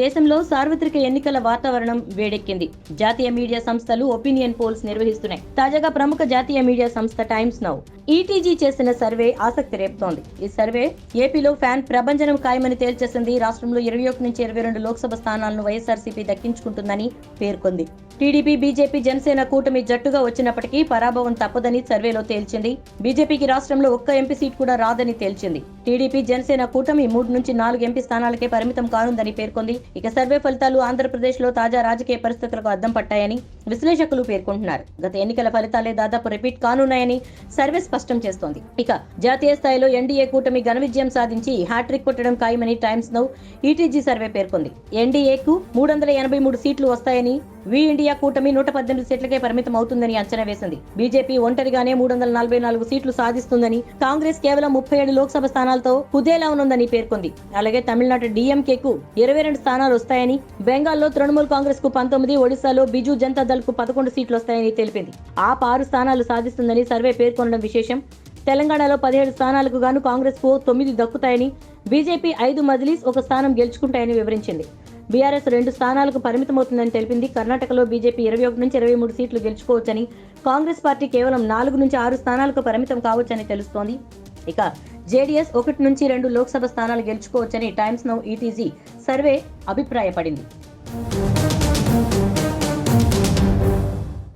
దేశంలో సార్వత్రిక ఎన్నికల వాతావరణం వేడెక్కింది. జాతీయ మీడియా సంస్థలు ఒపీనియన్ పోల్స్ నిర్వహిస్తున్నాయి. తాజాగా ప్రముఖ జాతీయ మీడియా సంస్థ టైమ్స్ నౌ. ఈటీజీ చేసిన సర్వే ఆసక్తి రేపుతోంది. ఈ సర్వే ఏపీలో ఫ్యాన్ ప్రభంజనం ఖాయమని తేల్చేసింది. రాష్ట్రంలో ఇరవై ఒకటి నుంచి ఇరవై రెండు లోక్సభ స్థానాలను వైఎస్ఆర్సీపీ దక్కించుకుంటుందని పేర్కొంది. టీడీపీ బీజేపీ జనసేన కూటమి జట్టుగా వచ్చినప్పటికీ పరాభవం తప్పదని సర్వేలో తేల్చింది. బీజేపీకి రాష్ట్రంలో ఒక్క ఎంపీ సీట్ కూడా రాదని తేల్చింది. టీడీపీ జనసేన కూటమి మూడు నుంచి నాలుగు ఎంపీ స్థానాలకే పరిమితం కానుందని పేర్కొంది. ఇక సర్వే ఫలితాలు ఆంధ్రప్రదేశ్లో తాజా రాజకీయ పరిస్థితులకు అద్దం పట్టాయని విశ్లేషకులు పేర్కొంటున్నారు. గత ఎన్నికల ఫలితాలే దాదాపు రిపీట్ కానున్నాయని సర్వే స్పష్టం చేస్తోంది. ఇక జాతీయ స్థాయిలో ఎన్డీఏ కూటమి ఘన విజయం సాధించి హ్యాట్రిక్ కొట్టడం ఖాయమని టైమ్స్ నౌ ఈటీజీ సర్వే పేర్కొంది. ఎన్డీఏకు మూడు వందల ఎనభై మూడు సీట్లు వస్తాయని వి ఇండియా కూటమి నూట పద్దెనిమిది సీట్లకే పరిమితం అవుతుందని అంచనా వేసింది. బీజేపీ ఒంటరిగానే మూడు వందల నలభై నాలుగు సీట్లు సాధిస్తుందని కాంగ్రెస్ కేవలం ముప్పై ఏడు లోక్సభ స్థానాలతో కుదేలా ఉందని పేర్కొంది. అలాగే తమిళనాడు డీఎంకేకు ఇరవై రెండు స్థానాలు వస్తాయని బెంగాల్లో తృణమూల్ కాంగ్రెస్కు పంతొమ్మిది ఒడిశాలో బిజు జనతా దళ్కు పదకొండు సీట్లు వస్తాయని తెలిపింది. ఆ ఆరు స్థానాలు సాధిస్తుందని సర్వే పేర్కొనడం విశేషం. తెలంగాణలో పదిహేడు స్థానాలకు గాను కాంగ్రెస్కు తొమ్మిది దక్కుతాయని బీజేపీ ఐదు మజిలీస్ ఒక స్థానం గెలుచుకుంటాయని వివరించింది. బీఆర్ఎస్ రెండు స్థానాలకు పరిమితమవుతుందని తెలిపింది. కర్ణాటకలో బీజేపీ ఇరవై ఒకటి నుంచి ఇరవై మూడు సీట్లు గెలుచుకోవచ్చని కాంగ్రెస్ పార్టీ కేవలం నాలుగు నుంచి ఆరు స్థానాలకు పరిమితం కావచ్చని తెలుస్తోంది. ఇక జేడీఎస్ ఒకటి నుంచి రెండు లోక్సభ స్థానాలు గెలుచుకోవచ్చని టైమ్స్ నౌ ఈటీజీ సర్వే అభిప్రాయపడింది.